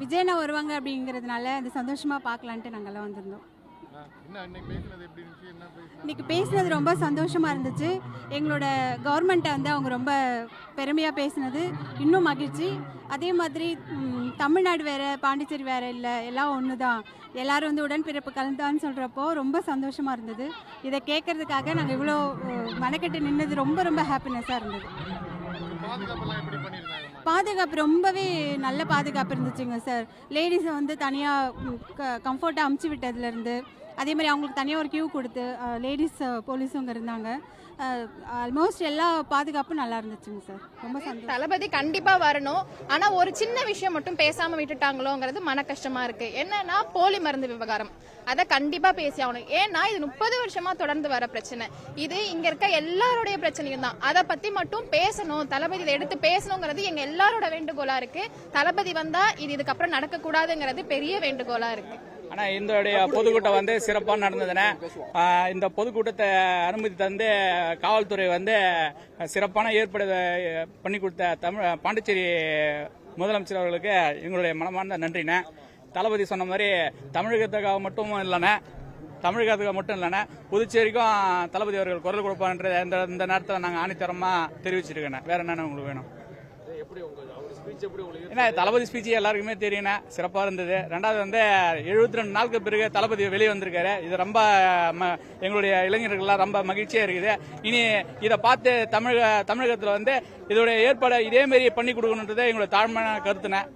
விஜயனா வருவாங்க அப்படிங்கிறதுனால அது சந்தோஷமாக பார்க்கலான்ட்டு நாங்கள்லாம் வந்திருந்தோம். இன்னைக்கு பேசுனது ரொம்ப சந்தோஷமாக இருந்துச்சு. எங்களோட கவர்மெண்ட்டை வந்து அவங்க ரொம்ப பெருமையாக பேசுனது. இன்னும் மகிழ்ச்சி. அதே மாதிரி தமிழ்நாடு வேற பாண்டிச்சேரி வேற இல்லை எல்லாம் ஒன்று தான் எல்லாரும் வந்து உடன்பிறப்பு கலந்தான்னு சொல்கிறப்போ ரொம்ப சந்தோஷமாக இருந்தது. இதை கேட்கறதுக்காக நாங்கள் இவ்வளோ மெனக்கெட்டு நின்னது ரொம்ப ரொம்ப ஹாப்பினஸ்ஸாக இருந்தது. பாதுகாப்பு ரொம்பவே நல்ல பாதுகாப்பு இருந்துச்சுங்க சார். லேடிஸை வந்து தனியாக கம்ஃபர்ட்டாக அமுச்சு விட்டதுலேருந்து அதே மாதிரி அவங்களுக்கு தனியாக ஒரு கியூ கொடுத்து லேடிஸ் போலீஸுங்க இருந்தாங்க. ஆல்மோஸ்ட் எல்லா பாதுகாப்பும் நல்லா இருந்துச்சுங்க சார். ரொம்ப சந்தோஷம். தளபதி கண்டிப்பா வரணும். ஆனா ஒரு சின்ன விஷயம் மட்டும் பேசாம விட்டுட்டாங்களோங்கிறது மன கஷ்டமா இருக்கு. என்னன்னா போலி மருந்து விவகாரம். அதை கண்டிப்பா பேசி ஆகணும். ஏன்னா இது முப்பது வருஷமா தொடர்ந்து வர பிரச்சனை. இது இங்க இருக்க எல்லாருடைய பிரச்சனையும் தான். அதை பத்தி மட்டும் பேசணும். தளபதி இதை எடுத்து பேசணுங்கிறது எங்க எல்லாரோட வேண்டுகோளா இருக்கு. தளபதி வந்தா இது இதுக்கப்புறம் நடக்க கூடாதுங்கிறது பெரிய வேண்டுகோளா இருக்கு. ஆனால் இந்த பொதுக்கூட்டம் வந்து சிறப்பாக நடந்ததுன்னா இந்த பொதுக்கூட்டத்தை அனுமதி தந்து காவல்துறை வந்து சிறப்பான ஏற்பாடு பண்ணி கொடுத்த தமிழ் பாண்டிச்சேரி முதலமைச்சர் அவர்களுக்கு எங்களுடைய மனமார்ந்த நன்றிண்ணே. தளபதி சொன்ன மாதிரி தமிழகத்துக்காக மட்டும் இல்லைண்ணே. தமிழகத்துக்கு மட்டும் இல்லைண்ணே. புதுச்சேரிக்கும் தளபதி அவர்கள் குரல் கொடுப்பான்ற இந்த இந்த நேரத்தில் நாங்கள் ஆணித்தரமாக தெரிவிச்சிருக்கேன் வேற என்னென்ன உங்களுக்கு வேணும்? ஏன்னா தளபதி ஸ்பீச் எல்லாருக்குமே தெரியும்ண்ணே சிறப்பாக இருந்தது. ரெண்டாவது வந்து எழுபத்தி ரெண்டு நாளுக்கு பிறகு தளபதி வெளியே வந்திருக்காரு. இது ரொம்ப ம- எங்களுடைய இளைஞர்கள்லாம் ரொம்ப மகிழ்ச்சியாக இருக்குது. இனி இதை பார்த்து தமிழக தமிழகத்தில் வந்து இதோடைய ஏற்பாடை இதே பண்ணி கொடுக்கணுன்றதே எங்களுடைய தாழ்மையான கருத்துனேன்